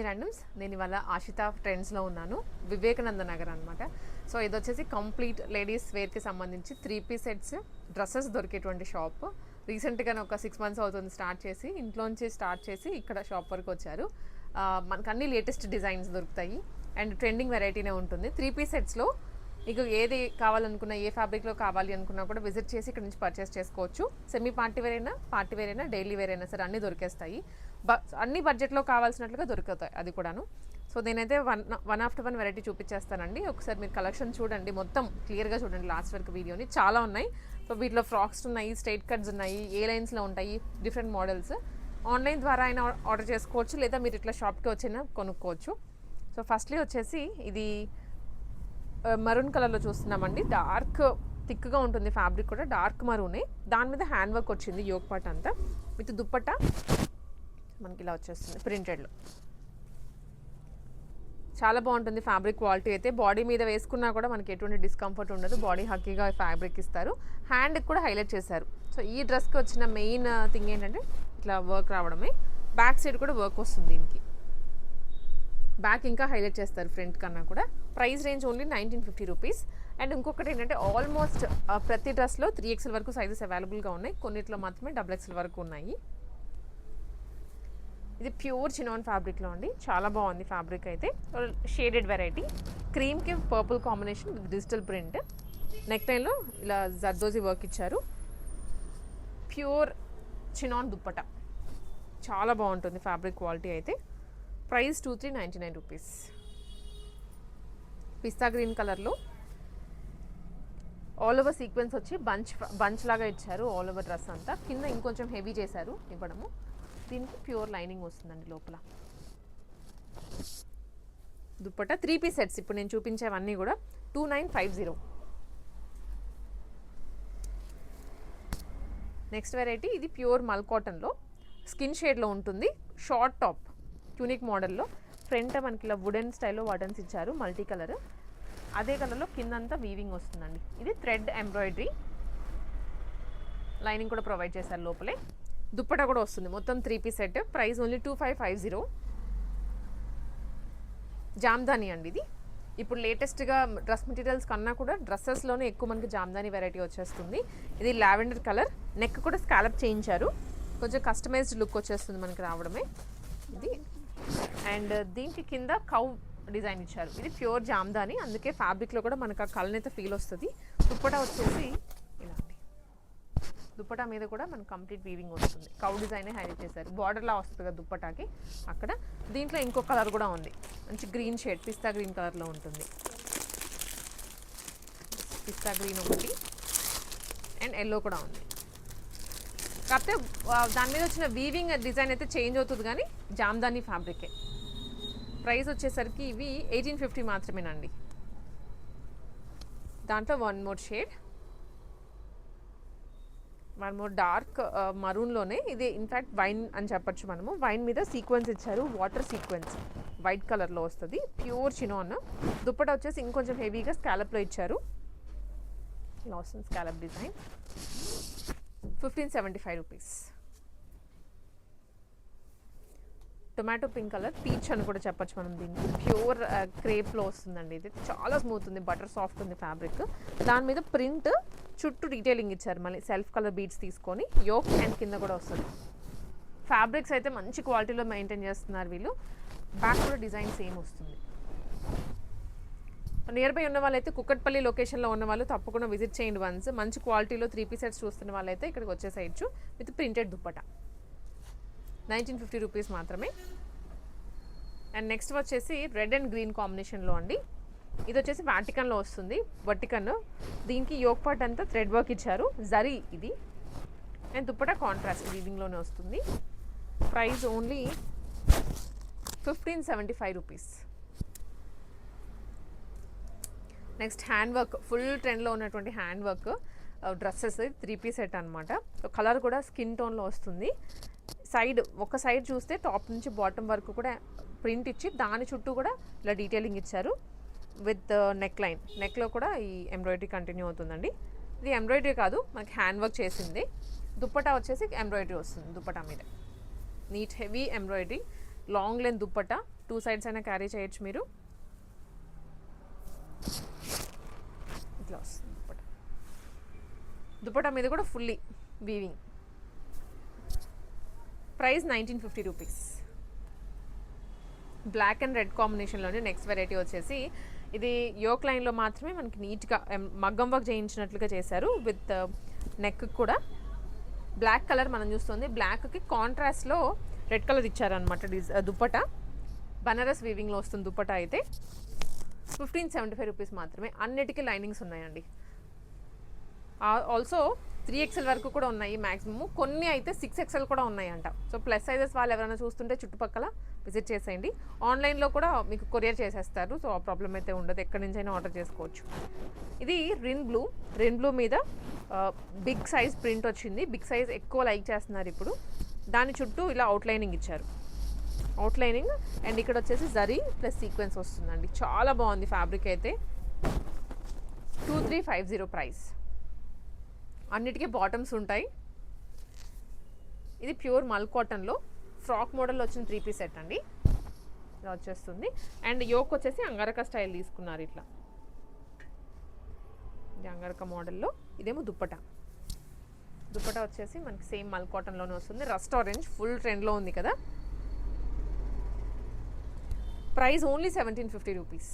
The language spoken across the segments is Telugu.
Change randoms. నేను ఇవాళ ఆషిత ట్రెండ్స్లో ఉన్నాను. వివేకానంద నగర్ అనమాట సో ఇది వచ్చేసి కంప్లీట్ లేడీస్ వేర్కి సంబంధించి త్రీ పీస్ సెట్స్ డ్రెస్సెస్ దొరికేటువంటి షాప్. రీసెంట్గానే ఒక సిక్స్ మంత్స్ అవుతుంది స్టార్ట్ చేసి ఇంట్లోంచి స్టార్ట్ చేసి ఇక్కడ షాప్ వరకు వచ్చారు. మనకు అన్ని లేటెస్ట్ డిజైన్స్ దొరుకుతాయి. అండ్ ట్రెండింగ్ వెరైటీనే ఉంటుంది. త్రీ పీస్ సెట్స్లో మీకు ఏది కావాలనుకున్నా ఏ ఫ్యాబ్రిక్లో కావాలి అనుకున్నా కూడా విజిట్ చేసి ఇక్కడ నుంచి పర్చేస్ చేసుకోవచ్చు. సెమీ పార్టీ వేర్ అయినా పార్టీ వేర్ అయినా డైలీ వేర్ అయినా సరే అన్నీ దొరికేస్తాయి. అన్ని బడ్జెట్లో కావాల్సినట్లుగా దొరుకుతాయి అది కూడాను. సో నేనైతే one one after one variety చూపించేస్తానండి ఒకసారి మీరు కలెక్షన్ చూడండి మొత్తం క్లియర్గా చూడండి లాస్ట్ వరకు వీడియోని. చాలా ఉన్నాయి. సో వీటిలో ఫ్రాక్స్ ఉన్నాయి స్ట్రైట్ కట్స్ ఉన్నాయి ఏ లైన్స్లో ఉంటాయి డిఫరెంట్ మోడల్స్ ఆన్లైన్ ద్వారా అయినా ఆర్డర్ చేసుకోవచ్చు లేదా మీరు ఇట్లా షాప్కి వచ్చినా కొనుక్కోవచ్చు. సో ఫస్ట్లీ వచ్చేసి ఇది మరూన్ కలర్లో చూస్తున్నామండి. డార్క్ థిక్గా ఉంటుంది ఫ్యాబ్రిక్ కూడా డార్క్ మరూనే దాని మీద హ్యాండ్ వర్క్ వచ్చింది యోగ్ పార్ట్ అంతా. విత్ దుప్పట్ట. మనకి ఇలా వచ్చేస్తుంది ప్రింటెడ్లో. చాలా బాగుంటుంది ఫ్యాబ్రిక్ క్వాలిటీ అయితే. బాడీ మీద వేసుకున్నా కూడా మనకి ఎటువంటి డిస్కంఫర్ట్ ఉండదు. బాడీ హక్కీగా ఫ్యాబ్రిక్ ఇస్తారు. హ్యాండ్కి కూడా హైలైట్ చేశారు. సో ఈ డ్రెస్కి వచ్చిన మెయిన్ థింగ్ ఏంటంటే ఇట్లా వర్క్ రావడమే. బ్యాక్ సైడ్ కూడా వర్క్ వస్తుంది దీనికి. బ్యాక్ ఇంకా హైలైట్ చేస్తారు ఫ్రంట్ కన్నా కూడా. Price range only nineteen fifty rupees and ఇంకొకటి ఏంటంటే ఆల్మోస్ట్ ప్రతి డ్రెస్లో త్రీ ఎక్స్ఎల్ వరకు సైజెస్ అవైలబుల్గా ఉన్నాయి. కొన్నిట్లో మాత్రమే డబుల్ ఎక్స్ఎల్ వరకు ఉన్నాయి. ఇది ప్యూర్ చినాన్ ఫ్యాబ్రిక్లో అండి. చాలా బాగుంది ఫ్యాబ్రిక్ అయితే. Shaded variety. క్రీమ్కి purple combination with digital print neck లైన్లో ఇలా జర్దోజీ వర్క్ ఇచ్చారు. Pure chinon dupatta. చాలా బాగుంటుంది ఫ్యాబ్రిక్ క్వాలిటీ అయితే. Price two three ninety nine rupees pista green కలర్లో ఆల్ ఓవర్ సీక్వెన్స్ వచ్చి బంచ్ బంచ్ లాగా ఇచ్చారు. ఆల్ ఓవర్ డ్రెస్ అంతా. కింద ఇంకొంచెం హెవీ చేశారు ఇవ్వడము. దీనికి ప్యూర్ లైనింగ్ వస్తుందండి లోపల. Dupatta three piece sets. ఇప్పుడు నేను చూపించేవన్నీ కూడా two nine five zero. Next variety ఇది ప్యూర్ మల్ కాటన్లో. స్కిన్ షేడ్లో ఉంటుంది. Short top. ట్యూనిక్ మోడల్లో. ఫ్రంట్ మనకి ఇలా వుడెన్ స్టైల్లో బటన్స్ ఇచ్చారు. Multi colour. అదే కలర్లో కిందంతా వీవింగ్ వస్తుందండి. ఇది థ్రెడ్ ఎంబ్రాయిడరీ. లైనింగ్ కూడా ప్రొవైడ్ చేశారు లోపలే. దుప్పట కూడా వస్తుంది. మొత్తం three piece set price only two five five zero Jamdani అండి ఇది. ఇప్పుడు లేటెస్ట్గా డ్రెస్ మెటీరియల్స్ కన్నా కూడా డ్రెస్సెస్లోనే ఎక్కువ మనకి జామ్దాని వెరైటీ వచ్చేస్తుంది. ఇది లావెండర్ కలర్ నెక్ కూడా స్కాలప్ చేయించారు. కొంచెం కస్టమైజ్డ్ లుక్ వచ్చేస్తుంది మనకి రావడమే. ఇది. అండ్ దీనికి కింద కౌ డిజైన్ ఇచ్చారు. ఇది ప్యూర్ జామ్దాని. అందుకే ఫ్యాబ్రిక్లో కూడా మనకు ఆ కలనైతే ఫీల్ వస్తుంది. దుప్పటా వచ్చేసి దుప్పటా మీద కూడా మనకు కంప్లీట్ వీవింగ్ వస్తుంది. కౌ డిజైనే హైలైట్ చేశారు. బార్డర్లా వస్తుంది కదా దుప్పటాకి. అక్కడ దీంట్లో ఇంకో కలర్ కూడా ఉంది. మంచి గ్రీన్ షేడ్ పిస్తా గ్రీన్ కలర్లో ఉంటుంది. పిస్తా గ్రీన్ ఒకటి. అండ్ ఎల్లో కూడా ఉంది. కాకపోతే దాని మీద వచ్చిన వీవింగ్ డిజైన్ అయితే చేంజ్ అవుతుంది కానీ జామ్దాని ఫ్యాబ్రికే ప్రైస్ వచ్చేసరికి ఇవి ఎయిటీన్ ఫిఫ్టీ మాత్రమేనండి. దాంట్లో వన్ మోర్ షేడ్ మనము డార్క్ మరూన్లోనే ఇది ఇన్ఫ్యాక్ట్ వైన్ అని చెప్పచ్చు మనము. వైన్ మీద సీక్వెన్స్ ఇచ్చారు వాటర్ సీక్వెన్స్. వైట్ కలర్లో వస్తుంది ప్యూర్ చినోన్. దుప్పట వచ్చేసి ఇంకొంచెం హెవీగా స్కాలప్లో ఇచ్చారు. Lawson scallop design fifteen seventy five rupees tomato pink colour peach అని కూడా చెప్పచ్చు మనం దీనికి ప్యూర్ క్రేప్లో వస్తుందండి ఇది. చాలా స్మూత్ ఉంది బటర్ సాఫ్ట్ ఉంది ఫ్యాబ్రిక్. దాని మీద ప్రింట్ చుట్టూ డీటెయిలింగ్ ఇచ్చారు మళ్ళీ సెల్ఫ్ కలర్ బీడ్స్ తీసుకొని యోక్ అండ్ కింద కూడా వస్తుంది. ఫ్యాబ్రిక్స్ అయితే మంచి క్వాలిటీలో మెయింటైన్ చేస్తున్నారు వీళ్ళు. బ్యాక్ కూడా డిజైన్ సేమ్ వస్తుంది. నియర్ బై ఉన్న వాళ్ళైతే కుక్కట్పల్లి లొకేషన్లో ఉన్న వాళ్ళు తప్పకుండా విజిట్ చేయండి వన్స్. మంచి క్వాలిటీలో త్రీ పీస్ సెట్స్ చూస్తున్న వాళ్ళైతే ఇక్కడికి వచ్చేసేయచ్చు with printed dupatta. Nineteen fifty rupees మాత్రమే. అండ్ నెక్స్ట్ వచ్చేసి రెడ్ అండ్ గ్రీన్ కాంబినేషన్లో అండి. ఇది వచ్చేసి వాటికన్లో వస్తుంది. వటికన్. దీనికి యోగ్ పార్ట్ అంతా థ్రెడ్ వర్క్ ఇచ్చారు. జరీ ఇది. అండ్ దుప్పట కాంట్రాస్ట్ వీవింగ్లోనే వస్తుంది. Price only fifteen seventy five rupees. Next hand work. Full ట్రెండ్లో ఉన్నటువంటి hand work. Dresses three piece set అనమాట కలర్ కూడా స్కిన్ టోన్లో వస్తుంది. సైడ్ ఒక సైడ్ చూస్తే టాప్ నుంచి బాటమ్ వరకు కూడా ప్రింట్ ఇచ్చి దాని చుట్టూ కూడా ఇలా డీటెయిలింగ్ ఇచ్చారు విత్ నెక్ లైన్ నెక్లో కూడా ఈ ఎంబ్రాయిడరీ కంటిన్యూ అవుతుందండి. ఇది ఎంబ్రాయిడరీ కాదు మనకి హ్యాండ్ వర్క్ చేసింది. దుప్పటా వచ్చేసి ఎంబ్రాయిడరీ వస్తుంది దుప్పటా మీద. Neat heavy embroidery long length dupatta. Two sides అయినా క్యారీ చేయొచ్చు మీరు. ఇట్లా వస్తుంది దుప్పటా. దుప్పట మీద కూడా fully weaving price nineteen fifty rupees. Black and red కాంబినేషన్లోనే next variety వచ్చేసి ఇది యోక్ లైన్లో మాత్రమే మనకి నీట్గా మగ్గం వర్క్ చేయించినట్లుగా చేశారు విత్ uh, నెక్ కూడా. బ్లాక్ కలర్ మనం చూస్తుంది. బ్లాక్కి కాంట్రాస్ట్లో రెడ్ కలర్ ఇచ్చారనమాట డిజ్ uh, దుప్పట. బనారస్ వీవింగ్లో వస్తుంది దుప్పట అయితే. ఫిఫ్టీన్ సెవెంటీ ఫైవ్ రూపీస్ మాత్రమే. అన్నిటికీ లైనింగ్స్ ఉన్నాయండి. ఆల్సో త్రీ ఎక్స్ఎల్ వరకు కూడా ఉన్నాయి మ్యాక్సిమమ్ కొన్ని అయితే సిక్స్ ఎక్స్ఎల్ కూడా ఉన్నాయంట. సో ప్లస్ సైజెస్ వాళ్ళు ఎవరైనా చూస్తుంటే చుట్టుపక్కల విజిట్ చేసేయండి. ఆన్లైన్లో కూడా మీకు కొరియర్ చేసేస్తారు. సో ఆ ప్రాబ్లం అయితే ఉండదు. ఎక్కడి నుంచైనా ఆర్డర్ చేసుకోవచ్చు. ఇది రిన్ బ్లూ రిన్ బ్లూ మీద బిగ్ సైజ్ ప్రింట్ వచ్చింది. బిగ్ సైజ్ ఎక్కువ లైక్ చేస్తున్నారు ఇప్పుడు. దాని చుట్టూ ఇలా అవుట్లైనింగ్ ఇచ్చారు. అవుట్లైనింగ్ అండ్ ఇక్కడ వచ్చేసి జరీ ప్లస్ సీక్వెన్స్ వస్తుందండి. చాలా బాగుంది ఫ్యాబ్రిక్ అయితే. Two three five zero price అన్నిటికీ బాటమ్స్ ఉంటాయి. ఇది ప్యూర్ మల్ కాటన్లో. ఫ్రాక్ మోడల్ వచ్చిన త్రీ పీస్ సెట్ అండి. ఇలా వచ్చేస్తుంది. అండ్ యోక్ వచ్చేసి అంగారక స్టైల్ తీసుకున్నారు ఇట్లా. ఇది అంగారక మోడల్లో. ఇదేమో దుప్పట. దుప్పట వచ్చేసి మనకి సేమ్ మల్ కాటన్లోనే వస్తుంది. రస్ట్ ఆరెంజ్ ఫుల్ ట్రెండ్లో ఉంది కదా. Price only seventeen fifty rupees.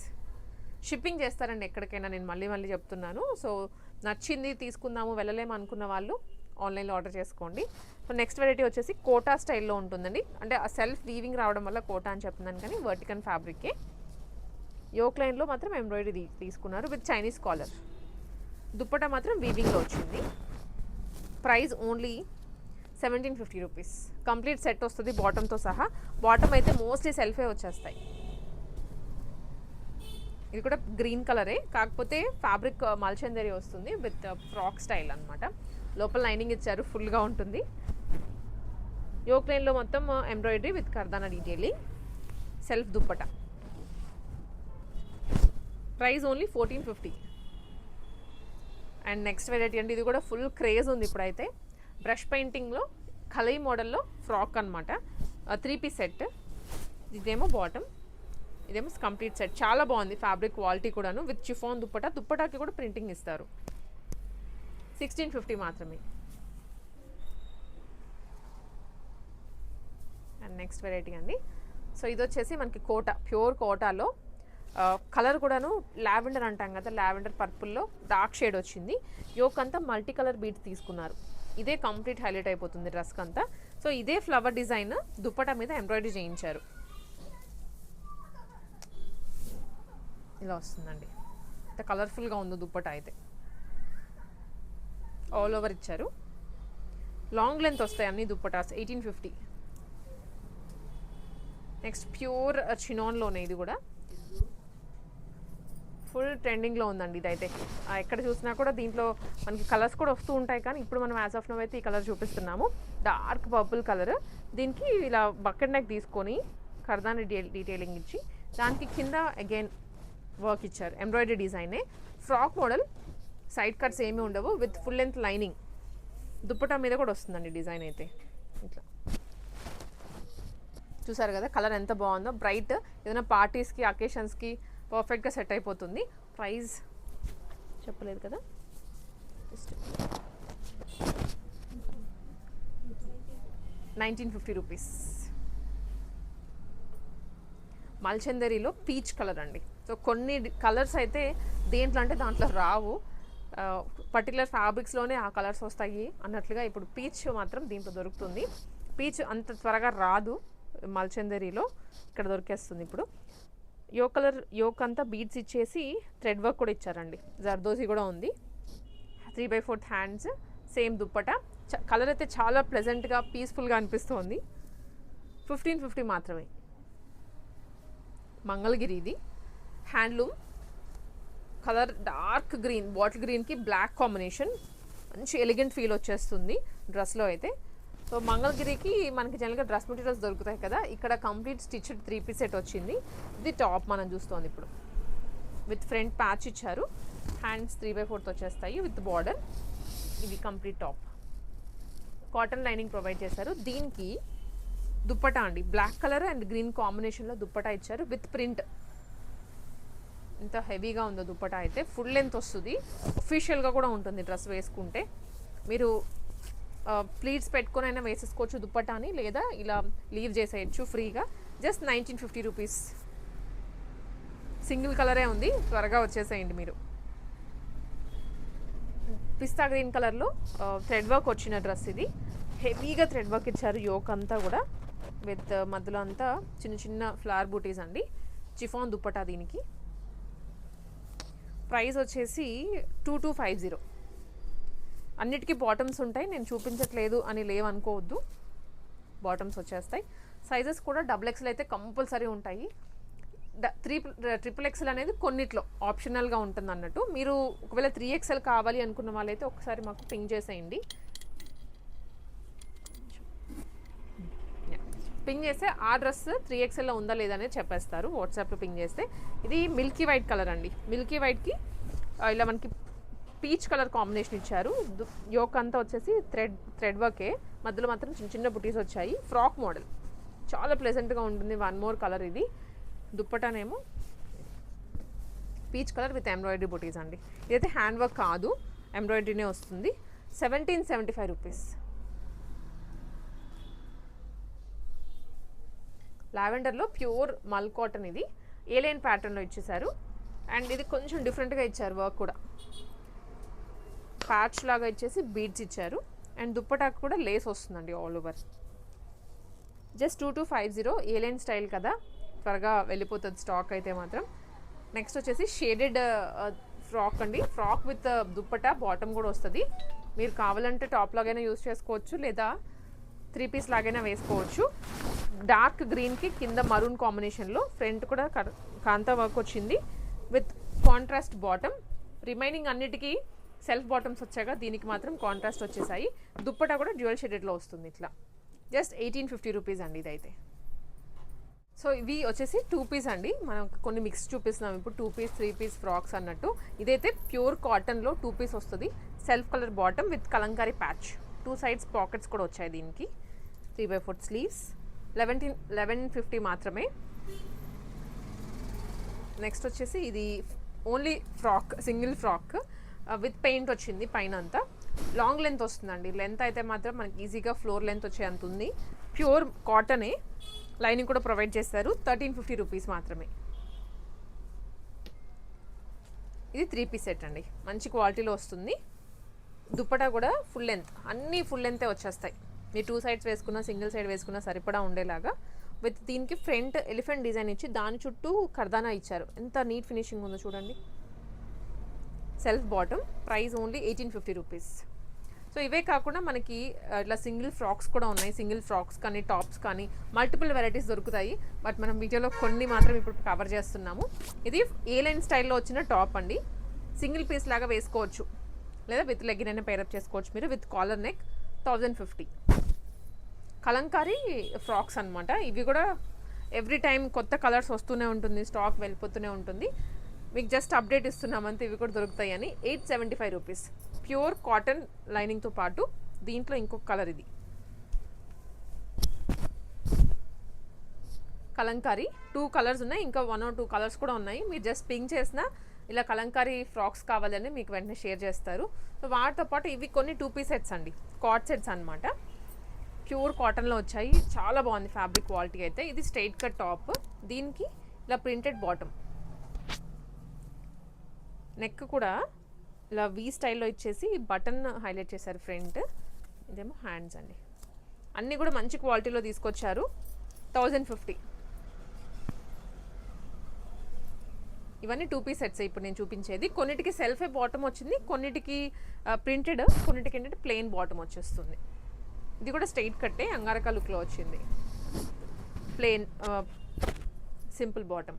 Shipping చేస్తారండి ఎక్కడికైనా. నేను మళ్ళీ మళ్ళీ చెప్తున్నాను. సో నచ్చింది తీసుకుందాము వెళ్ళలేము అనుకున్న వాళ్ళు ఆన్లైన్లో ఆర్డర్ చేసుకోండి. సో నెక్స్ట్ వెరైటీ వచ్చేసి కోటా స్టైల్లో ఉంటుందండి. అంటే ఆ సెల్ఫ్ వీవింగ్ రావడం వల్ల కోటా అని చెప్తున్నాను కానీ వర్టికన్ ఫ్యాబ్రికే యోక్ లైన్లో మాత్రం ఎంబ్రాయిడరీ తీసుకున్నారు విత్ చైనీస్ కాలర్. దుప్పట మాత్రం వీవింగ్లో వచ్చింది. Price only seventeen fifty rupees. Complete set వస్తుంది బాటమ్తో సహా. బాటమ్ అయితే మోస్ట్లీ సెల్ఫే వచ్చేస్తాయి. ఇది కూడా గ్రీన్ కలరే. కాకపోతే ఫ్యాబ్రిక్ మల్చందరి వస్తుంది విత్ ఫ్రాక్ స్టైల్ అనమాట లోపల లైనింగ్ ఇచ్చారు ఫుల్గా ఉంటుంది. యోక్ లైన్లో మొత్తం embroidery with kardana detailing. Self dupatta. Price only fourteen fifty. And next variety అండి ఇది కూడా ఫుల్ క్రేజ్ ఉంది ఇప్పుడైతే. బ్రష్ పెయింటింగ్లో కలయి మోడల్లో ఫ్రాక్ అనమాట త్రీ పీస్ సెట్. ఇదేమో బాటమ్. ఇదేమో కంప్లీట్ సెట్ చాలా బాగుంది ఫ్యాబ్రిక్ క్వాలిటీ కూడాను. విత్ చిఫోన్ దుప్పట దుప్పటాకి కూడా ప్రింటింగ్ ఇస్తారు. సిక్స్టీన్ ఫిఫ్టీ మాత్రమే. అండ్ నెక్స్ట్ వెరైటీ అండి. సో ఇది వచ్చేసి మనకి కోట ప్యూర్ కోటాలో. కలర్ కూడాను లావెండర్ అంటాం కదా లావెండర్ పర్పుల్లో డార్క్ షేడ్ వచ్చింది. యోక్ అంతా మల్టీ కలర్ బీట్ తీసుకున్నారు. ఇదే కంప్లీట్ హైలైట్ అయిపోతుంది డ్రెస్కి అంతా సో ఇదే ఫ్లవర్ డిజైన్ దుప్పటా మీద ఎంబ్రాయిడరీ చేయించారు. ఇలా వస్తుందండి. ఇంత కలర్ఫుల్గా ఉంది దుప్పట అయితే. ఆల్ ఓవర్ ఇచ్చారు. లాంగ్ లెంత్ వస్తాయి అన్ని dupattas eighteen fifty next pure చినాన్లోనే ఇది కూడా. ఫుల్ ట్రెండింగ్లో ఉందండి ఇదైతే. ఎక్కడ చూసినా కూడా దీంట్లో మనకి కలర్స్ కూడా వస్తూ ఉంటాయి కానీ ఇప్పుడు మనం యాజ్ ఆఫ్ నో అయితే ఈ కలర్ చూపిస్తున్నాము. డార్క్ పర్పుల్ కలర్ దీనికి ఇలా బకెట్ నెక్ తీసుకొని కర్దాని డీటెయిలింగ్ ఇచ్చి దానికి కింద అగైన్ వర్క్ ఇచ్చారు. ఎంబ్రాయిడరీ డిజైనే ఫ్రాక్ మోడల్ సైడ్ కట్స్ ఏమీ ఉండవు. With full length lining dupatta మీద కూడా వస్తుందండి డిజైన్ అయితే. ఇట్లా. చూసారు కదా కలర్ ఎంత బాగుందో. బ్రైట్ ఏదైనా పార్టీస్కి అకేషన్స్కి పర్ఫెక్ట్గా సెట్ అయిపోతుంది. ప్రైస్ చెప్పలేదు కదా. నైన్టీన్ ఫిఫ్టీ రూపీస్ మల్చందరిలో పీచ్ కలర్ అండి. సో కొన్ని కలర్స్ అయితే దేంట్లో అంటే దాంట్లో రావు. పర్టికులర్ ఫ్యాబ్రిక్స్లోనే ఆ కలర్స్ వస్తాయి అన్నట్లుగా ఇప్పుడు పీచ్ మాత్రం దీంట్లో దొరుకుతుంది. పీచ్ అంత త్వరగా రాదు మల్చందరిలో. ఇక్కడ దొరికేస్తుంది ఇప్పుడు. యో కలర్ యోక్ అంతా బీడ్స్ ఇచ్చేసి థ్రెడ్ వర్క్ కూడా ఇచ్చారండి. జర్దోసి కూడా ఉంది. Three by fourth hands same dupatta. Colour అయితే చాలా ప్లెజెంట్గా పీస్ఫుల్గా అనిపిస్తుంది. ఫిఫ్టీన్ ఫిఫ్టీ మాత్రమే. మంగళగిరి ఇది. Handloom colour dark green bottle గ్రీన్కి బ్లాక్ కాంబినేషన్. మంచి ఎలిగెంట్ ఫీల్ వచ్చేస్తుంది డ్రెస్లో అయితే. సో మంగళగిరికి మనకి జనరల్గా డ్రెస్ మెటీరియల్స్ దొరుకుతాయి కదా ఇక్కడ complete stitched three piece set వచ్చింది. ఇది టాప్ మనం చూస్తోంది ఇప్పుడు. విత్ ఫ్రంట్ ప్యాచ్ ఇచ్చారు. హ్యాండ్స్ త్రీ బై ఫోర్త్ వచ్చేస్తాయి విత్ బార్డర్. ఇది complete top. Cotton lining provide చేశారు. దీనికి దుప్పటా అండి. బ్లాక్ కలర్ అండ్ గ్రీన్ కాంబినేషన్లో దుప్పటా ఇచ్చారు. With print. ఇంత హెవీగా ఉందో దుప్పటా అయితే ఫుల్ లెంత్ వస్తుంది. అఫీషియల్గా కూడా ఉంటుంది డ్రెస్ వేసుకుంటే. మీరు ప్లీట్స్ పెట్టుకొని అయినా వేసేసుకోవచ్చు దుప్పటాని లేదా ఇలా లీవ్ చేసేయచ్చు ఫ్రీగా. Just nineteen fifty rupees single కలరే ఉంది త్వరగా వచ్చేసేయండి మీరు. పిస్తా గ్రీన్ కలర్లో థ్రెడ్ వర్క్ వచ్చిన డ్రెస్ ఇది. హెవీగా థ్రెడ్ వర్క్ ఇచ్చారు యోక్ అంతా కూడా. విత్ మధ్యలో అంతా చిన్న చిన్న ఫ్లవర్ బూటీస్ అండి. చిఫాన్ దుప్పటా దీనికి. ప్రైస్ వచ్చేసి టూ టూ ఫైవ్ జీరో. అన్నిటికీ బాటమ్స్ ఉంటాయి. నేను చూపించట్లేదు అని లేవనుకోవద్దు. బాటమ్స్ వచ్చేస్తాయి. సైజెస్ కూడా డబుల్ ఎక్స్ఎల్ అయితే కంపల్సరీ ఉంటాయి. త్రీ ట్రిపుల్ ఎక్స్ఎల్ అనేది కొన్నిట్లో ఆప్షనల్గా ఉంటుంది అన్నట్టు మీరు ఒకవేళ త్రీ ఎక్స్ఎల్ కావాలి అనుకున్న వాళ్ళైతే ఒకసారి మాకు పింక్ చేసేయండి. పింగ్ చేస్తే ఆ డ్రెస్ త్రీ ఎక్స్ఎల్లో ఉందా లేదా అనేది చెప్పేస్తారు. వాట్సాప్లో పింగ్ చేస్తే. ఇది మిల్కీ వైట్ కలర్ అండి. మిల్కీ వైట్కి ఇలా మనకి పీచ్ కలర్ కాంబినేషన్ ఇచ్చారు. యోక్ అంతా వచ్చేసి థ్రెడ్ థ్రెడ్ వర్కే మధ్యలో మాత్రం చిన్న చిన్న బుటీస్ వచ్చాయి. ఫ్రాక్ మోడల్ చాలా ప్లెజెంట్గా ఉంటుంది. వన్ మోర్ కలర్ ఇది. దుప్పటనేమో peach colour with embroidery butis అండి. ఇదైతే హ్యాండ్ వర్క్ కాదు ఎంబ్రాయిడరీనే వస్తుంది. సెవెంటీన్ సెవెంటీ ఫైవ్ రూపీస్ లావెండర్లో ప్యూర్ మల్ కాటన్ ఇది. ఏలైన్ ప్యాటర్న్లో ఇచ్చేసారు అండ్ ఇది కొంచెం డిఫరెంట్గా ఇచ్చారు వర్క్ కూడా. ప్యాచ్ లాగా ఇచ్చేసి బీడ్స్ ఇచ్చారు. అండ్ దుప్పటాకు కూడా లేస్ వస్తుందండి all over. Just two two five zero A line style కదా. త్వరగా వెళ్ళిపోతుంది స్టాక్ అయితే మాత్రం. నెక్స్ట్ వచ్చేసి షేడెడ్ ఫ్రాక్ అండి. ఫ్రాక్ విత్ దుప్పట బాటమ్ కూడా వస్తుంది. మీరు కావాలంటే టాప్ లాగైనా యూస్ చేసుకోవచ్చు లేదా త్రీ పీస్ లాగైనా వేసుకోవచ్చు. డార్క్ గ్రీన్కి కింద మరూన్ కాంబినేషన్లో ఫ్రంట్ కూడా కర- కాంతా వర్క్ వచ్చింది. With contrast bottom. రిమైనింగ్ అన్నిటికీ సెల్ఫ్ బాటమ్స్ వచ్చాక దీనికి మాత్రం కాంట్రాస్ట్ వచ్చేసాయి. దుప్పటా కూడా డ్యూయల్ షెడెడ్లో వస్తుంది ఇట్లా. జస్ట్ ఎయిటీన్ ఫిఫ్టీ రూపీస్ అండి ఇదైతే. సో ఇవి వచ్చేసి టూ పీస్ అండి. మనం కొన్ని మిక్స్ చూపిస్తున్నాం. ఇప్పుడు two piece three piece frocks అన్నట్టు. ఇదైతే ప్యూర్ కాటన్లో టూ పీస్ వస్తుంది. Self colour bottom with kalamkari patch. Two sides pockets కూడా వచ్చాయి దీనికి. Three by four sleeves eleventeen eleven fifty మాత్రమే. నెక్స్ట్ వచ్చేసి ఇది only frock single frock with paint వచ్చింది పైన అంతా లాంగ్ లెంత్ వస్తుందండి. లెంత్ అయితే మాత్రం మనకి ఈజీగా ఫ్లోర్ లెంత్ వచ్చే అంత ఉంది ప్యూర్ కాటనే లైనింగ్ కూడా ప్రొవైడ్ చేస్తారు. థర్టీన్ ఫిఫ్టీ రూపీస్ మాత్రమే. ఇది త్రీ పీస్ సెట్ అండి. మంచి క్వాలిటీలో వస్తుంది. దుప్పటా కూడా ఫుల్ లెంత్ అన్నీ ఫుల్ లెంతే వచ్చేస్తాయి. మీరు టూ సైడ్స్ వేసుకున్నా సింగిల్ సైడ్ వేసుకున్నా సరిపడా ఉండేలాగా విత్ దీనికి ఫ్రంట్ ఎలిఫెంట్ డిజైన్ ఇచ్చి దాని చుట్టూ కర్దానా ఇచ్చారు. ఎంత నీట్ ఫినిషింగ్ ఉందో చూడండి. Self bottom price only eighteen fifty rupees so ఇవే కాకుండా మనకి ఇట్లా సింగిల్ ఫ్రాక్స్ కూడా ఉన్నాయి. సింగిల్ ఫ్రాక్స్ కానీ టాప్స్ కానీ మల్టిపుల్ వెరైటీస్ దొరుకుతాయి. బట్ మనం వీడియోలో కొన్ని మాత్రం ఇప్పుడు కవర్ చేస్తున్నాము. ఇది ఏ లైన్ స్టైల్లో వచ్చిన టాప్ అండి. సింగిల్ పీస్ లాగా వేసుకోవచ్చు. లేదా విత్ లెగ్గిన్ అయినా పేరప్ చేసుకోవచ్చు మీరు with collar neck. Thousand fifty. Kalamkari frocks అనమాట ఇవి కూడా ఎవ్రీ టైం కొత్త కలర్స్ వస్తూనే ఉంటుంది స్టాక్ వెళ్ళిపోతూనే ఉంటుంది. మీకు జస్ట్ అప్డేట్ ఇస్తున్నామంతే ఇవి కూడా దొరుకుతాయని eight seventy five rupees. Pure cotton లైనింగ్తో పాటు దీంట్లో ఇంకొక కలర్ ఇది. కలంకారీ. టూ కలర్స్ ఉన్నాయి ఇంకా వన్ ఆర్ టూ కలర్స్ కూడా ఉన్నాయి. మీరు జస్ట్ పింక్ చేసిన ఇలా కలంకారీ ఫ్రాక్స్ కావాలని మీకు వెంటనే షేర్ చేస్తారు. సో వాటితో పాటు ఇవి కొన్ని టూ పీస్ సెట్స్ అండి. కాట్ సెట్స్ అన్నమాట. ప్యూర్ కాటన్లో వచ్చాయి. చాలా బాగుంది ఫ్యాబ్రిక్ క్వాలిటీ అయితే. ఇది స్ట్రైట్ కట్ టాప్. దీనికి ఇలా ప్రింటెడ్ బాటమ్. నెక్ కూడా ఇలా వీ స్టైల్లో ఇచ్చేసి బటన్ హైలైట్ చేశారు ఫ్రంట్. ఇదేమో హ్యాండ్స్ అండి. అన్నీ కూడా మంచి క్వాలిటీలో తీసుకొచ్చారు. Thousand fifty. ఇవన్నీ టూ పీస్ సెట్స్ ఇప్పుడు నేను చూపించేది. కొన్నిటికి సెల్ఫే బాటమ్ వచ్చింది కొన్నిటికి ప్రింటెడ్ కొన్నిటికి ఏంటంటే ప్లెయిన్ బాటమ్ వచ్చేస్తుంది. ఇది కూడా స్ట్రైట్ కట్టే అంగారక లుక్లో వచ్చింది. Plain simple bottom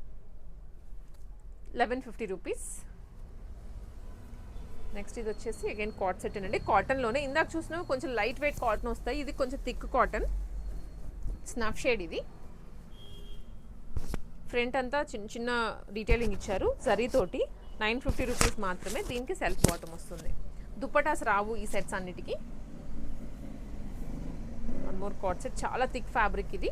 eleven fifty rupees next ఇది వచ్చేసి అగైన్ కాట్ సెట్ అండి. కాటన్లోనే ఇందాక చూసినా కొంచెం లైట్ వెయిట్ కాటన్ వస్తాయి. ఇది కొంచెం థిక్ కాటన్ స్నాప్ షేడ్ ఇది. ఫ్రంట్ అంతా చిన్న చిన్న డీటెయిలింగ్ ఇచ్చారు జరీతోటి నైన్ ఫిఫ్టీ రూపీస్ మాత్రమే దీనికి సెల్ఫ్ బాటమ్ వస్తుంది. దుప్పటాస్ రావు ఈ సెట్స్ అన్నిటికీ. వన్ మోర్ కాట్ సెట్ చాలా థిక్ ఫ్యాబ్రిక్ ఇది.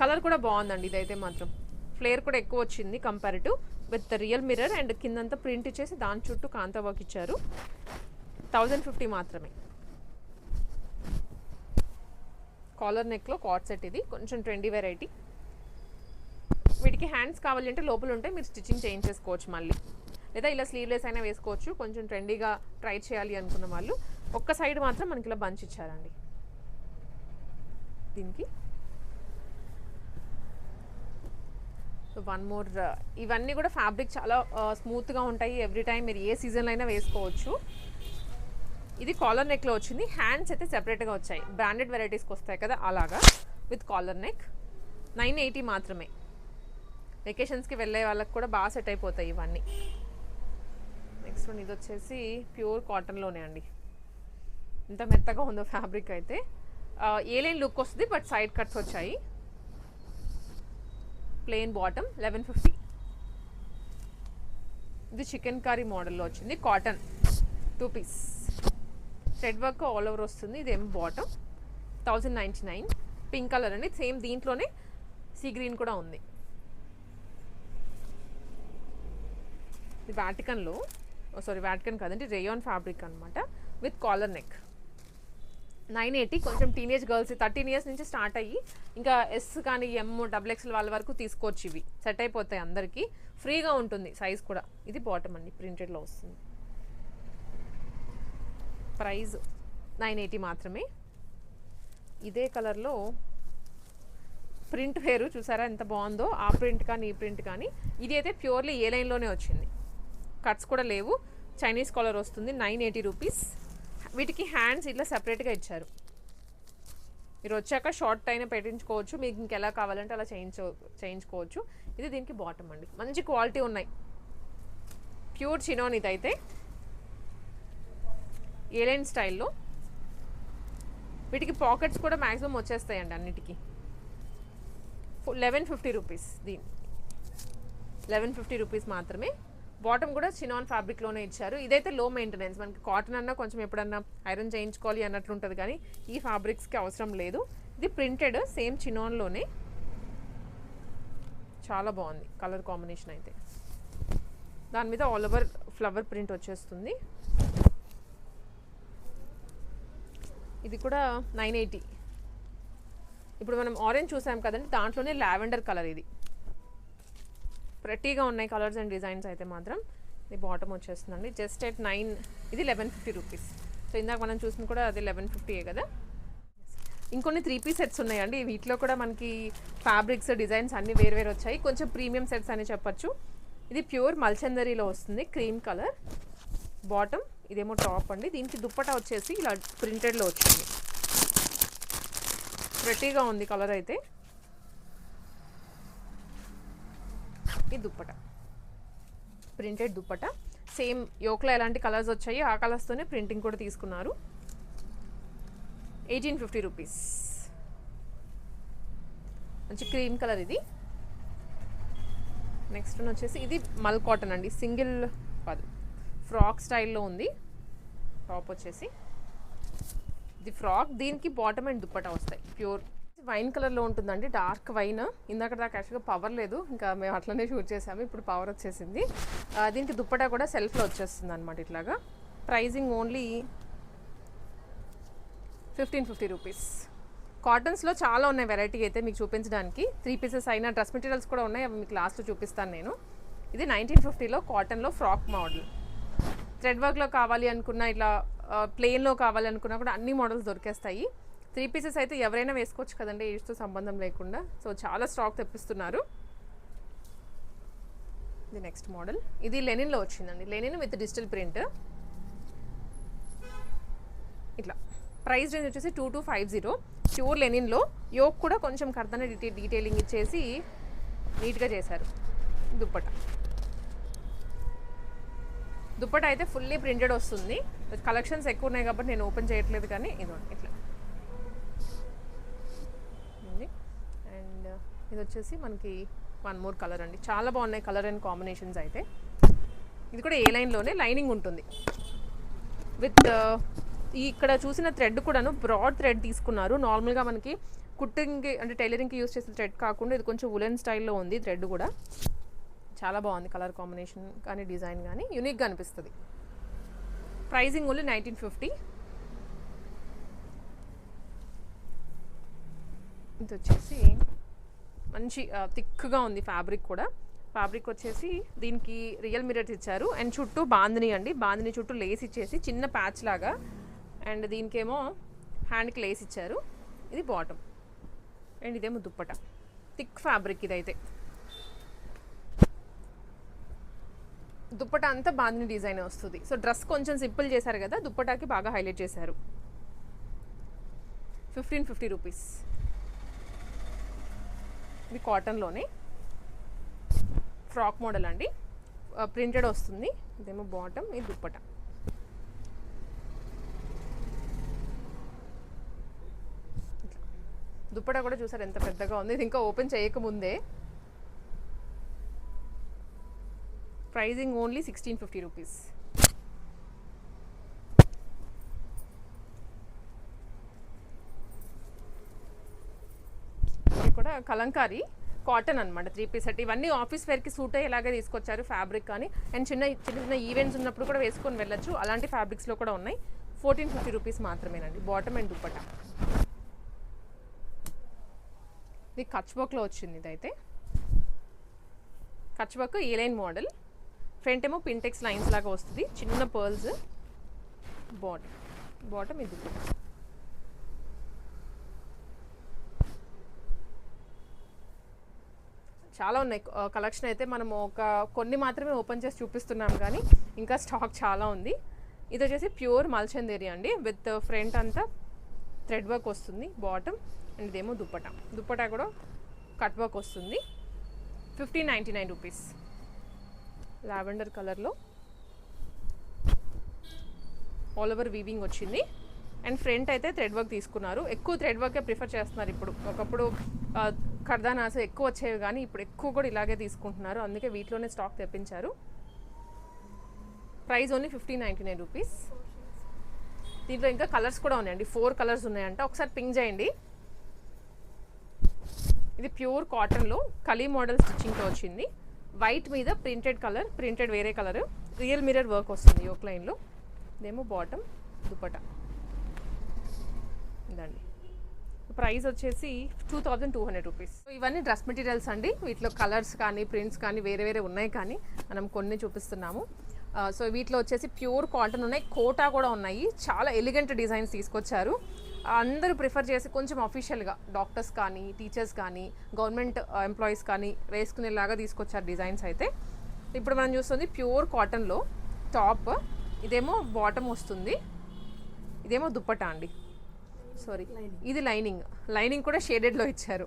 కలర్ కూడా బాగుందండి ఇదైతే మాత్రం. ఫ్లేర్ కూడా ఎక్కువ వచ్చింది comparative with real mirror and కిందంతా ప్రింట్ చేసి దాని చుట్టూ కాంతా వర్క్ ఇచ్చారు. థౌజండ్ ఫిఫ్టీ మాత్రమే. కాలర్ నెక్లో కాట్ సెట్ ఇది. కొంచెం ట్రెండీ వెరైటీ వీటికి హ్యాండ్స్ కావాలి అంటే లోపల ఉంటే మీరు స్టిచ్చింగ్ చేయించేసుకోవచ్చు మళ్ళీ. లేదా ఇలా స్లీవ్లెస్ అయినా వేసుకోవచ్చు. కొంచెం ట్రెండీగా ట్రై చేయాలి అనుకున్న వాళ్ళు. ఒక్క సైడ్ మాత్రం మనకి ఇలా బంచ్ ఇచ్చారండి. దీనికి. వన్ మోర్ ఇవన్నీ కూడా ఫ్యాబ్రిక్ చాలా uh, స్మూత్గా ఉంటాయి. ఎవ్రీ టైం మీరు ఏ సీజన్లో అయినా వేసుకోవచ్చు. ఇది కాలర్ నెక్లో వచ్చింది. హ్యాండ్స్ అయితే సెపరేట్గా వచ్చాయి. బ్రాండెడ్ వెరైటీస్కి వస్తాయి కదా అలాగా with collar neck. Nine eighty మాత్రమే. వెకేషన్స్కి వెళ్ళే వాళ్ళకి కూడా బాగా సెట్ అయిపోతాయి ఇవన్నీ. నెక్స్ట్ వన్ ఇది వచ్చేసి ప్యూర్ కాటన్లోనే అండి. ఇంత మెత్తగా ఉందో ఫ్యాబ్రిక్ అయితే. ఏలైన్ లుక్ వస్తుంది బట్ సైడ్ కట్స్ వచ్చాయి. ప్లెయిన్ బాటమ్ లెవెన్ ఫిఫ్టీ ఇది చికెన్ కర్రీ మోడల్లో వచ్చింది. Cotton two piece thread work all over వస్తుంది. ఇదేమో bottom thousand ninety nine pink colour అండి. సేమ్ దీంట్లోనే సీ గ్రీన్ కూడా ఉంది. ఇది వాటికన్లో సారీ వాటికన్ కాదండి రేయాన్ ఫ్యాబ్రిక్ అనమాట with collar neck nine eighty కొంచెం టీనేజ్ గర్ల్స్ థర్టీన్ ఇయర్స్ నుంచి స్టార్ట్ అయ్యి ఇంకా ఎస్ కానీ ఎమ్ డబుల్ ఎక్స్ఎల్ వాళ్ళ వరకు తీసుకోవచ్చు ఇవి. సెట్ అయిపోతాయి అందరికీ. ఫ్రీగా ఉంటుంది సైజ్ కూడా. ఇది బాటమ్ అండి ప్రింటెడ్లో వస్తుంది. ప్రైస్ నైన్ ఎయిటీ మాత్రమే. ఇదే కలర్లో ప్రింట్ వేరు చూసారా ఎంత బాగుందో? ఆ ప్రింట్ కానీ ఈ ప్రింట్ కానీ. ఇది అయితే ప్యూర్లీ ఏ లైన్లోనే వచ్చింది. కట్స్ కూడా లేవు. చైనీస్ కాలర్ వస్తుంది నైన్ ఎయిటీ రూపీస్. వీటికి హ్యాండ్స్ ఇట్లా సపరేట్గా ఇచ్చారు. మీరు వచ్చాక షార్ట్ అయినా పెట్టించుకోవచ్చు. మీకు ఇంకెలా కావాలంటే అలా చేయించు చేయించుకోవచ్చు. ఇది దీనికి బాటమ్ అండి. మంచి క్వాలిటీ ఉన్నాయి. ప్యూర్ చినోన్ ఇదైతే. ఏలైన్ స్టైల్లో. వీటికి పాకెట్స్ కూడా మ్యాక్సిమం వచ్చేస్తాయండి అన్నిటికీ. లెవెన్ ఫిఫ్టీ రూపీస్ దీని. లెవెన్ ఫిఫ్టీ రూపీస్ మాత్రమే. బాటమ్ కూడా చినాన్ ఫ్యాబ్రిక్లోనే ఇచ్చారు. ఇదైతే లో మెయింటెనెన్స్ మనకి కాటన్ అన్నా కొంచెం ఎప్పుడన్నా ఐరన్ చేయించుకోవాలి అన్నట్లు ఉంటుంది కానీ ఈ ఫ్యాబ్రిక్స్కి అవసరం లేదు. ఇది ప్రింటెడ్ సేమ్ చినాన్లోనే. చాలా బాగుంది కలర్ కాంబినేషన్ అయితే. దాని మీద ఆల్ ఓవర్ ఫ్లవర్ ప్రింట్ వచ్చేస్తుంది. ఇది కూడా నైన్ ఎయిటీ. ఇప్పుడు మనం ఆరెంజ్ చూసాం కదండి దాంట్లోనే లావెండర్ కలర్ ఇది. ప్రతిగా ఉన్నాయి కలర్స్ అండ్ డిజైన్స్ అయితే మాత్రం. ఇది బాటమ్ వచ్చేస్తుందండి. జస్ట్ ఎట్ నైన్ ఇది లెవెన్ ఫిఫ్టీ రూపీస్ సో ఇందాక మనం చూసిన కూడా అది లెవెన్ ఫిఫ్టీయే కదా? ఇంకొన్ని త్రీ పీస్ సెట్స్ ఉన్నాయండి. వీటిలో కూడా మనకి ఫ్యాబ్రిక్స్ డిజైన్స్ అన్నీ వేరు వేరు వచ్చాయి. కొంచెం ప్రీమియం సెట్స్ అని చెప్పొచ్చు. ఇది ప్యూర్ మల్చందరీలో వస్తుంది క్రీమ్ కలర్ బాటమ్ ఇదేమో టాప్ అండి. దీనికి దుప్పటా వచ్చేసి ఇలా ప్రింటెడ్లో వచ్చింది. ప్రెటీగా ఉంది కలర్ అయితే. ఈ దుప్పట. ప్రింటెడ్ దుప్పట. సేమ్ యోక్లో ఎలాంటి కలర్స్ వచ్చాయి ఆ కలర్స్తోనే ప్రింటింగ్ కూడా తీసుకున్నారు. Eighteen fifty rupees. మంచి క్రీమ్ కలర్ ఇది. నెక్స్ట్ వచ్చేసి ఇది మల్ కాటన్ అండి. సింగిల్ కాదు. ఫ్రాక్ స్టైల్లో ఉంది. టాప్ వచ్చేసి. ఇది ఫ్రాక్ దీనికి బాటమ్ అండ్ దుప్పటా వస్తాయి. ప్యూర్. వైన్ కలర్లో ఉంటుందండి. Dark wine. ఇందాక దాకా యాక్చువల్గా పవర్ లేదు. ఇంకా మేము అట్లనే షూట్ చేసాము. ఇప్పుడు పవర్ వచ్చేసింది. దీనికి దుప్పటా కూడా సెల్ఫ్లో వచ్చేస్తుంది అనమాట ఇట్లాగా. Pricing only fifteen fifty rupees. కాటన్స్లో చాలా ఉన్నాయి వెరైటీ అయితే మీకు చూపించడానికి. త్రీ పీసెస్ అయినా. డ్రెస్ మెటీరియల్స్ కూడా ఉన్నాయి. అవి మీకు లాస్ట్లో చూపిస్తాను నేను. ఇది నైన్టీన్ ఫిఫ్టీలో కాటన్లో ఫ్రాక్ మోడల్. స్ట్రెడ్ వర్క్లో కావాలి అనుకున్న ఇట్లా ప్లెయిన్లో కావాలి అనుకున్నా కూడా అన్ని మోడల్స్ దొరికేస్తాయి. త్రీ పీసెస్ అయితే ఎవరైనా వేసుకోవచ్చు కదండి ఏజ్తో సంబంధం లేకుండా. సో చాలా స్టాక్ తెప్పిస్తున్నారు. ఇది నెక్స్ట్ మోడల్ ఇది లెనిన్లో వచ్చిందండి. లెనిన్ విత్ డిజిటల్ ప్రింట్ ఇట్లా. ప్రైస్ రేంజ్ వచ్చేసి two two five zero pure లెనిన్లో. Yoke కూడా కొంచెం కర్తన డీటెయిల్ డీటెయిలింగ్ ఇచ్చేసి నీట్గా చేశారు. దుప్పట. దుప్పట అయితే ఫుల్లీ ప్రింటెడ్ వస్తుంది. కలెక్షన్స్ ఎక్కువ ఉన్నాయి కాబట్టి నేను ఓపెన్ చేయట్లేదు కానీ ఇదిగోండి ఇట్లా. ఉంది అండ్ uh, ఇది వచ్చేసి మనకి వన్ మోర్ కలర్ అండి. చాలా బాగున్నాయి కలర్ అండ్ కాంబినేషన్స్ అయితే. ఇది కూడా ఏ లైన్లోనే లైనింగ్ ఉంటుంది. విత్ uh, ఇక్కడ చూసిన థ్రెడ్ కూడాను బ్రాడ్ థ్రెడ్ తీసుకున్నారు. నార్మల్గా మనకి కుట్టింగ్కి అంటే టైలరింగ్కి యూస్ చేసే థ్రెడ్ కాకుండా ఇది కొంచెం ఉలెన్ స్టైల్లో ఉంది థ్రెడ్ కూడా. చాలా బాగుంది కలర్ కాంబినేషన్ కానీ డిజైన్ కానీ. యూనిక్గా అనిపిస్తుంది. Pricing only nineteen fifty. ఇది వచ్చేసి మంచి థిక్గా ఉంది ఫ్యాబ్రిక్ కూడా. ఫ్యాబ్రిక్ వచ్చేసి దీనికి రియల్ మిరర్స్ ఇచ్చారు. అండ్ చుట్టూ బాందిని అండి. బాందిని చుట్టూ లేస్ ఇచ్చేసి చిన్న ప్యాచ్ లాగా. అండ్ దీనికేమో హ్యాండ్కి లేస్ ఇచ్చారు. ఇది బాటమ్. అండ్ ఇదేమో దుప్పట. థిక్ ఫ్యాబ్రిక్ ఇదైతే. దుప్పట అంతా బాందిని డిజైన్ వస్తుంది. సో డ్రెస్ కొంచెం సింపుల్ చేశారు కదా దుప్పటాకి బాగా హైలైట్ చేశారు. Fifteen fifty rupees. ఇది కాటన్లోనే. ఫ్రాక్ మోడల్ అండి. ప్రింటెడ్ వస్తుంది. ఇదేమో బాటమ్ ఇది దుప్పట. దుప్పట కూడా చూసారు ఎంత పెద్దగా ఉంది. ఇది ఇంకా ఓపెన్ చేయకముందే. Pricing only sixteen fifty rupees. కూడా కలంకారీ కాటన్ అనమాట త్రీ పీస్ సెట్. ఇవన్నీ ఆఫీస్ వేర్కి సూట్ అయ్యేలాగా తీసుకొచ్చారు ఫ్యాబ్రిక్ కానీ. అండ్ చిన్న చిన్న చిన్న ఈవెంట్స్ ఉన్నప్పుడు కూడా వేసుకొని వెళ్ళొచ్చు. అలాంటి ఫ్యాబ్రిక్స్లో కూడా ఉన్నాయి. ఫోర్టీన్ ఫిఫ్టీ రూపీస్ మాత్రమేనండి. బాటమ్ అండ్ దుప్పట ఇది కచ్ వర్క్లో వచ్చింది ఇదైతే. Kutch work A line model. Front ఏమో పింటెక్స్ లైన్స్ లాగా వస్తుంది. చిన్న పర్ల్స్. బాటమ్. బాటమ్ ఇది. చాలా ఉన్నాయి. కలెక్షన్ అయితే మనం ఒక కొన్ని మాత్రమే ఓపెన్ చేసి చూపిస్తున్నాం కానీ ఇంకా స్టాక్ చాలా ఉంది. ఇది వచ్చేసి ప్యూర్ మల్చందేరి అండి. విత్ ఫ్రంట్ అంతా థ్రెడ్ వర్క్ వస్తుంది. బాటమ్ అండ్ ఇదేమో దుప్పట. దుప్పట కూడా కట్ వర్క్ వస్తుంది. Fifteen ninety nine rupees. Lavender కలర్లో. ఆల్ ఓవర్ వీవింగ్ వచ్చింది. అండ్ ఫ్రంట్ అయితే థ్రెడ్ వర్క్ తీసుకున్నారు. ఎక్కువ థ్రెడ్ వర్కే ప్రిఫర్ చేస్తున్నారు ఇప్పుడు. ఒకప్పుడు కర్దానాస్ ఎక్కువ వచ్చేవి కానీ ఇప్పుడు ఎక్కువ కూడా ఇలాగే తీసుకుంటున్నారు. అందుకే వీటిలోనే స్టాక్ తెప్పించారు. Price only fifteen ninety nine rupees దీంట్లో ఇంకా కలర్స్ కూడా ఉన్నాయండి. ఫోర్ కలర్స్ ఉన్నాయంట. ఒకసారి పింక్ చేయండి. ఇది ప్యూర్ కాటన్లో కలీ మోడల్ స్టిచ్చింగ్తో వచ్చింది. వైట్ మీద ప్రింటెడ్ కలర్ ప్రింటెడ్ వేరే కలర్. రియల్ మిరర్ వర్క్ వస్తుంది యోక్ లైన్లో. ఇదేమో బాటమ్ దుపట ఇదండి. ప్రైస్ వచ్చేసి two thousand two hundred rupees. ఇవన్నీ డ్రెస్ మెటీరియల్స్ అండి. వీటిలో కలర్స్ కానీ ప్రింట్స్ కానీ వేరే వేరే ఉన్నాయి కానీ మనం కొన్ని చూపిస్తున్నాము. సో వీటిలో వచ్చేసి ప్యూర్ కాటన్ ఉన్నాయి. కోటా కూడా ఉన్నాయి. చాలా ఎలిగెంట్ డిజైన్స్ తీసుకొచ్చారు. అందరూ ప్రిఫర్ చేసి కొంచెం అఫీషియల్గా డాక్టర్స్ కానీ టీచర్స్ కానీ గవర్నమెంట్ ఎంప్లాయీస్ uh, కానీ వేసుకునేలాగా తీసుకొచ్చారు డిజైన్స్ అయితే. ఇప్పుడు మనం చూస్తుంది ప్యూర్ కాటన్లో టాప్ ఇదేమో బాటమ్ వస్తుంది. ఇదేమో దుప్పటా అండి? సారీ ఇది లైనింగ్ లైనింగ్ కూడా షేడెడ్లో ఇచ్చారు.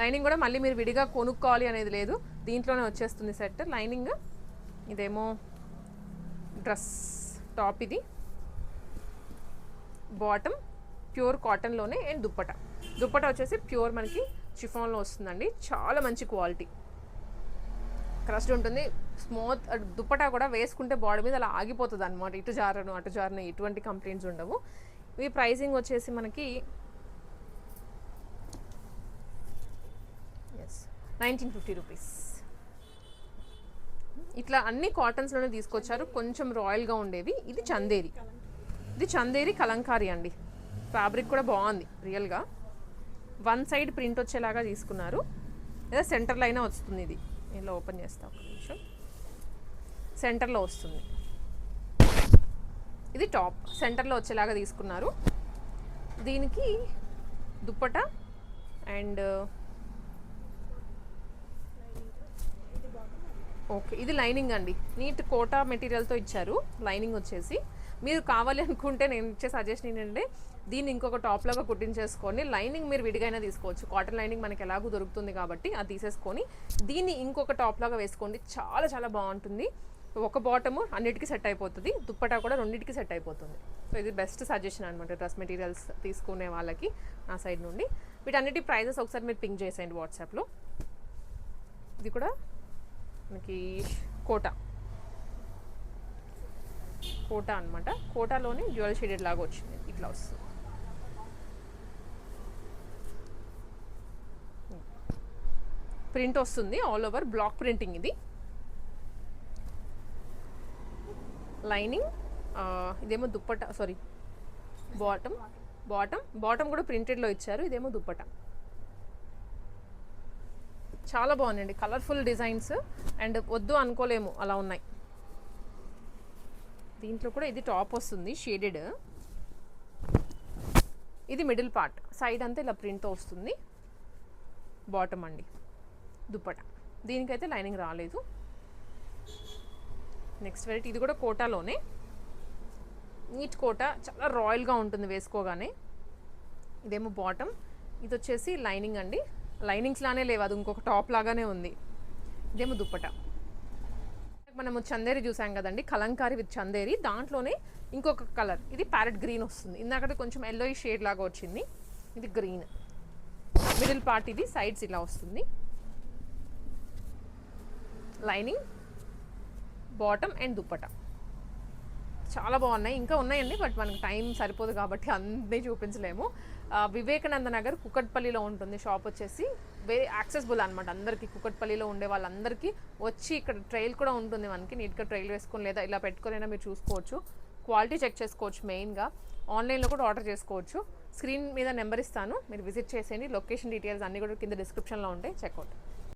లైనింగ్ కూడా మళ్ళీ మీరు విడిగా కొనుక్కోవాలి అనేది లేదు. దీంట్లోనే వచ్చేస్తుంది సెట్ లైనింగ్ ఇదేమో డ్రెస్ టాప్ ఇది. బాటమ్ ప్యూర్ కాటన్లోనే అండ్ దుప్పట. దుప్పట వచ్చేసి ప్యూర్ మనకి చిఫాన్లో వస్తుందండి. చాలా మంచి క్వాలిటీ. క్రస్ట్ ఉంటుంది. స్మూత్ దుప్పటా కూడా వేసుకుంటే బాడీ మీద అలా ఆగిపోతుంది అనమాట ఇటు జారను అటు జారను ఎటువంటి కంప్లైంట్స్ ఉండవు. ఇవి ప్రైసింగ్ వచ్చేసి మనకి ఎస్ నైన్టీన్ ఫిఫ్టీ రూపీస్ ఇట్లా అన్ని కాటన్స్లోనే తీసుకొచ్చారు. కొంచెం రాయల్గా ఉండేవి. ఇది చందేరి. ఇది చందేరి కలంకారీ అండి. ఫ్యాబ్రిక్ కూడా బాగుంది రియల్గా వన్ సైడ్ ప్రింట్ వచ్చేలాగా తీసుకున్నారు. లేదా సెంటర్లో అయినా వస్తుంది ఇది. ఇలా ఓపెన్ చేస్తా ఒక నిమిషం. సెంటర్లో వస్తుంది. ఇది టాప్. సెంటర్లో వచ్చేలాగా తీసుకున్నారు. దీనికి దుప్పట అండ్ ఓకే ఇది లైనింగ్ అండి. నీట్ కోటా మెటీరియల్తో ఇచ్చారు. లైనింగ్ వచ్చేసి. మీరు కావాలి అనుకుంటే నేను ఇచ్చే సజెషన్ ఏంటంటే దీన్ని ఇంకొక టాప్ లాగా కుట్టించేసుకొని లైనింగ్ మీరు విడిగైనా తీసుకోవచ్చు. కాటన్ లైనింగ్ మనకి ఎలాగో దొరుకుతుంది కాబట్టి అది తీసేసుకొని దీన్ని ఇంకొక టాప్ లాగా వేసుకోండి. చాలా చాలా బాగుంటుంది. ఒక బాటము అన్నిటికీ సెట్ అయిపోతుంది. దుప్పటా కూడా రెండింటికి సెట్ అయిపోతుంది. సో ఇది బెస్ట్ సజెషన్ అనమాట డ్రెస్ మెటీరియల్స్ తీసుకునే వాళ్ళకి నా సైడ్ నుండి. వీటన్నిటి ప్రైజెస్ ఒకసారి మీరు పింక్ చేసేయండి వాట్సాప్లో ఇది కూడా మనకి కోట. కోటా అనమాట కోటాలోనే జ్యువెల్ షేడెడ్ లాగా వచ్చింది ఇట్లా వస్తుంది ప్రింట్ వస్తుంది ఆల్ ఓవర్ బ్లాక్ ప్రింటింగ్ ఇది. లైనింగ్ ఇదేమో dupatta sorry bottom bottom bottom కూడా ప్రింటెడ్లో ఇచ్చారు ఇదేమో దుప్పట. చాలా బాగుందండి కలర్ఫుల్ డిజైన్స్ అండ్ వద్దు అనుకోలేము అలా ఉన్నాయి. దీంట్లో కూడా ఇది టాప్ వస్తుంది షేడెడ్ ఇది మిడిల్ పార్ట్ సైడ్ అంతా ఇలా ప్రింట్తో వస్తుంది బాటమ్ అండి. దుప్పట. దీనికైతే లైనింగ్ రాలేదు. నెక్స్ట్ వెరైటీ ఇది కూడా కోటాలోనే. నీట్ కోట చాలా రాయల్గా ఉంటుంది వేసుకోగానే. ఇదేమో బాటమ్. ఇది వచ్చేసి లైనింగ్ అండి. లైనింగ్స్ లానే లేవు అది ఇంకొక టాప్ లాగానే ఉంది. ఇదేమో దుప్పట. మనము చందేరి చూసాం కదండి కలంకారీ విత్ చందేరి. దాంట్లోనే ఇంకొక కలర్ ఇది ప్యారెట్ గ్రీన్ వస్తుంది. ఇందాకటి కొంచెం ఎల్లో షేడ్ లాగా వచ్చింది. ఇది గ్రీన్. మిడిల్ పార్ట్ ఇది సైడ్స్ ఇలా వస్తుంది. Lining bottom and dupatta. చాలా బాగున్నాయి. ఇంకా ఉన్నాయండి బట్ మనకు టైం సరిపోదు కాబట్టి అన్నీ చూపించలేము. వివేకానంద నగర్ కుకట్పల్లిలో ఉంటుంది. షాప్ వచ్చేసి వెరీ యాక్సెసిబుల్ అనమాట అందరికీ. కుకట్పల్లిలో ఉండే వాళ్ళందరికీ వచ్చి ఇక్కడ ట్రైల్ కూడా ఉంటుంది మనకి. నీట్గా ట్రైల్ వేసుకొని లేదా ఇలా పెట్టుకొనైనా మీరు చూసుకోవచ్చు. క్వాలిటీ చెక్ చేసుకోవచ్చు మెయిన్గా. ఆన్లైన్లో కూడా ఆర్డర్ చేసుకోవచ్చు. స్క్రీన్ మీద నెంబర్ ఇస్తాను. మీరు విజిట్ చేసేయండి. లొకేషన్ డీటెయిల్స్ అన్నీ కూడా కింద డిస్క్రిప్షన్లో ఉంటాయి. చెక్అవుట్